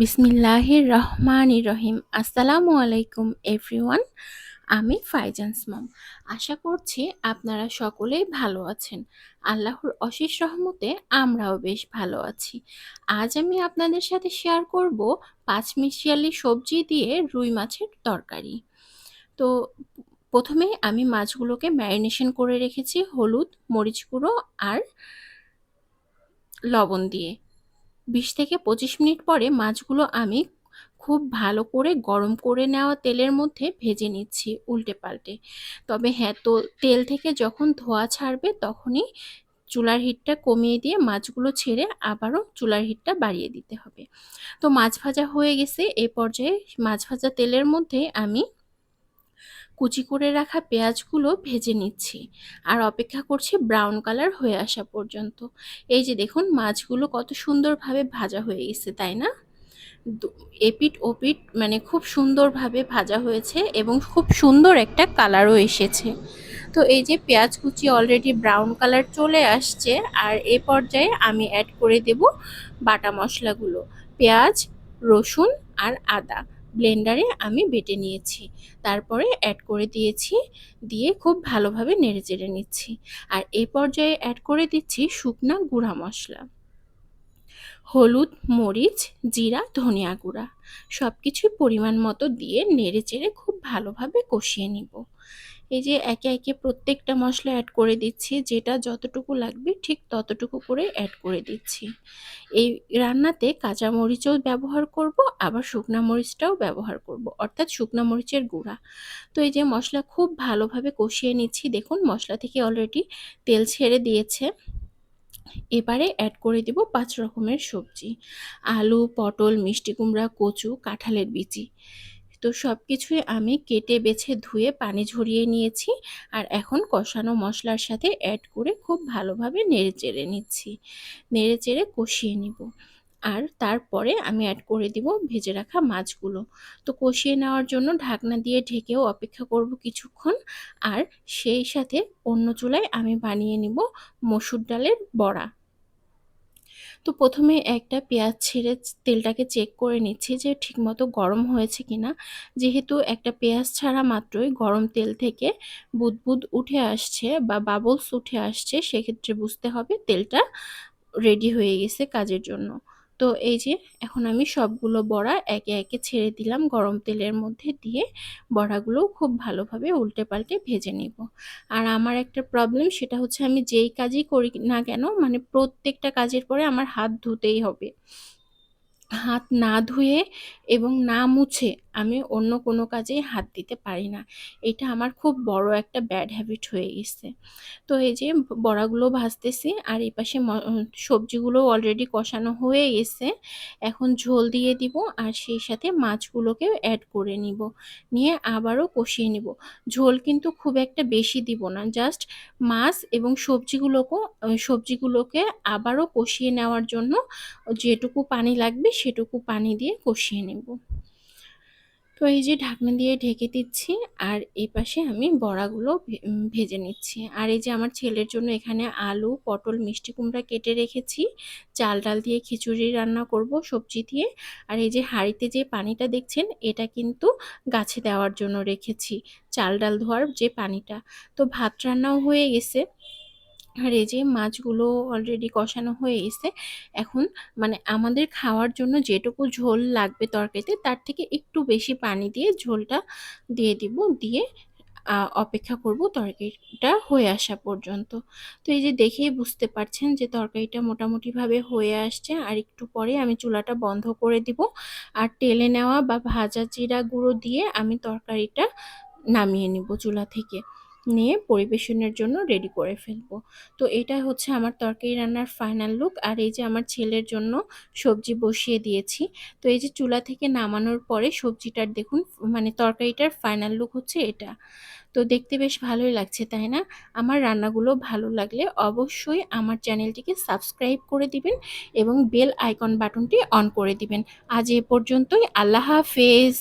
বিসমিল্লাহির রহমানির রহিম আসসালামু আলাইকুম, এভরিওয়ান। আমি ফাইজান্স মম আশা করছি আপনারা সকলেই ভালো আছেন। আল্লাহর অশেষ রহমতে আমরাও বেশ ভালো আছি। আজ আমি আপনাদের সাথে শেয়ার করব পাঁচ মিশিয়ালি সবজি দিয়ে রুই মাছের তরকারি। তো প্রথমে আমি মাছগুলোকে ম্যারিনেশন করে রেখেছি হলুদ, মরিচ গুঁড়ো আর লবণ দিয়ে। বিশ থেকে পঁচিশ মিনিট পরে মাছগুলো আমি খুব ভালো করে গরম করে নেওয়া তেলের মধ্যে ভেজে নিচ্ছি উল্টে পাল্টে। তবে হ্যাঁ তো তেল থেকে যখন ধোয়া ছাড়বে তখনই চুলার হিটটা কমিয়ে দিয়ে মাছগুলো ছেড়ে আবারও চুলার হিটটা বাড়িয়ে দিতে হবে। তো মাছ ভাজা হয়ে গেছে, এ পর্যায়ে মাছ ভাজা তেলের মধ্যে আমি কুচি করে রাখা পেঁয়াজগুলো ভেজে নিচ্ছি। আর অপেক্ষা করছি ব্রাউন কালার হয়ে আসা পর্যন্ত। এই যে দেখুন, মাছগুলো কত সুন্দরভাবে ভাজা হয়ে গেছে, তাই না? এপিট ওপিট মানে খুব সুন্দরভাবে ভাজা হয়েছে এবং খুব সুন্দর একটা কালারও এসেছে। তো এই যে পেঁয়াজ কুচি অলরেডি ব্রাউন কালার চলে আসছে, আর এ পর্যায়ে আমি অ্যাড করে দেব বাটা মশলাগুলো। পেঁয়াজ, রসুন আর আদা। ব্লেন্ডারে আমি বেটে নিয়েছি। তারপরে অ্যাড করে দিয়েছি, দিয়ে খুব ভালোভাবে নেড়ে চেড়ে নিচ্ছি। আর এই পর্যায়ে অ্যাড করে দিচ্ছি শুকনা গুঁড়া মশলা। হলুদ, মরিচ, জিরা, ধনিয়া গুঁড়া। সব কিছু পরিমাণ মতো দিয়ে নেড়ে চেড়ে খুব ভালোভাবে কষিয়ে নিব। এই যে একে একে প্রত্যেকটা মশলা অ্যাড করে দিচ্ছি, যেটা যতটুকু লাগবে ঠিক ততটুকু করে অ্যাড করে দিচ্ছি। এই রান্নাতে কাঁচা মরিচও ব্যবহার করব, আবার শুকনা মরিচটাও ব্যবহার করব, অর্থাৎ শুকনা মরিচের গুঁড়া। তো এই যে মশলা খুব ভালোভাবে কষিয়ে নিচ্ছি, দেখুন মশলা থেকে অলরেডি তেল ছেড়ে দিয়েছে। এবারে অ্যাড করে দিব পাঁচ রকমের সবজি, আলু, পটল, মিষ্টি কুমড়া, কচু, কাঁঠালের বিচি। তো সব কিছুই আমি কেটে, বেছে, ধুয়ে পানি ঝরিয়ে নিয়েছি আর এখন কষানো মশলার সাথে অ্যাড করে খুব ভালোভাবে নেড়ে চেড়ে নিচ্ছি। নেড়ে চেড়ে কষিয়ে নিব। আর তারপরে আমি অ্যাড করে দিব ভেজে রাখা মাছগুলো। তো কষিয়ে নেওয়ার জন্য ঢাকনা দিয়ে ঢেকেও অপেক্ষা করব কিছুক্ষণ আর সেই সাথে অন্য চুলায় আমি বানিয়ে নিব মসুর ডালের বড়া। তো প্রথমে একটা পেঁয়াজ ছেড়ে তেলটাকে চেক করে নিচ্ছি যে ঠিকমতো গরম হয়েছে কিনা। যেহেতু একটা পেঁয়াজ ছাড়া মাত্রই গরম তেল থেকে বুদবুদ উঠে আসছে বা বাবলস উঠে আসছে, সেক্ষেত্রে বুঝতে হবে তেলটা রেডি হয়ে গেছে কাজের জন্য। তো এই যে এখন আমি সবগুলো বড়া একে একে ছেড়ে দিলাম গরম তেলের মধ্যে দিয়ে বড়াগুলো খুব ভালোভাবে উল্টে পাল্টে ভেজে নিব। আর আমার একটা প্রবলেম সেটা হচ্ছে আমি যেই কাজই করি না কেন মানে প্রত্যেকটা কাজের পরে আমার হাত ধুতেই হবে। হাত না ধুয়ে এবং না মুছে আমি অন্য কোনো কাজেই হাত দিতে পারি না। এটা আমার খুব বড় একটা ব্যাড হ্যাবিট হয়ে গেছে। তো এই যে বড়াগুলো ভাজতেছি আর এই পাশে সবজিগুলো অলরেডি কষানো হয়ে গেছে। এখন ঝোল দিয়ে দিব আর সেই সাথে মাছগুলোকেও অ্যাড করে নিব। নিয়ে আবারও কষিয়ে নিব। ঝোল কিন্তু খুব একটা বেশি দিব না। জাস্ট মাছ এবং সবজিগুলোকেও সবজিগুলোকে আবারও কষিয়ে নেওয়ার জন্য যেটুকু পানি লাগবে সেটুকু পানি দিয়ে কষিয়ে নেব। তো এই যে ঢাকনা দিয়ে ঢেকে দিচ্ছি আর এই পাশে আমি বড়াগুলো ভেজে নিচ্ছি। আর এই যে আমার ছেলের জন্য এখানে আলু, পটল, মিষ্টি কুমড়া কেটে রেখেছি। চাল ডাল দিয়ে খিচুড়ি রান্না করব সবজি দিয়ে। আর এই যে হাঁড়িতে যে পানিটা দেখছেন, এটা কিন্তু গাছে দেওয়ার জন্য রেখেছি। চাল ডাল ধোয়ার যে পানিটা। তো ভাত রান্নাও হয়ে গেছে। আর এই যে মাছগুলো অলরেডি কষানো হয়ে এসে এখন মানে আমাদের খাওয়ার জন্য যেটুকু ঝোল লাগবে তরকারিতে, তার থেকে একটু বেশি পানি দিয়ে ঝোলটা দিয়ে দিব, দিয়ে অপেক্ষা করব তরকারিটা হয়ে আসা পর্যন্ত। তো এই যে দেখেই বুঝতে পারছেন যে তরকারিটা মোটামুটিভাবে হয়ে আসছে, আর একটু পরে আমি চুলাটা বন্ধ করে দিব। আর টেলে নেওয়া বা ভাজা জিরা গুঁড়ো দিয়ে আমি তরকারিটা নামিয়ে নিব চুলা থেকে। নিয়ে পরিবেশনের জন্য রেডি করে ফেলব। তো এটা হচ্ছে আমার তরকারি রান্নার ফাইনাল লুক আর এই যে আমার ছেলের জন্য সবজি বসিয়ে দিয়েছি। তো এই যে চুলা থেকে নামানোর পরে সবজিটার দেখুন মানে তরকারিটার ফাইনাল লুক হচ্ছে এটা। তো দেখতে বেশ ভালোই লাগছে, তাই না? আমার রান্নাগুলো ভালো লাগলে অবশ্যই আমার চ্যানেলটিকে সাবস্ক্রাইব করে দিবেন এবং বেল আইকন বাটনটি অন করে দিবেন। আজ এ পর্যন্তই, আল্লাহ হাফেজ!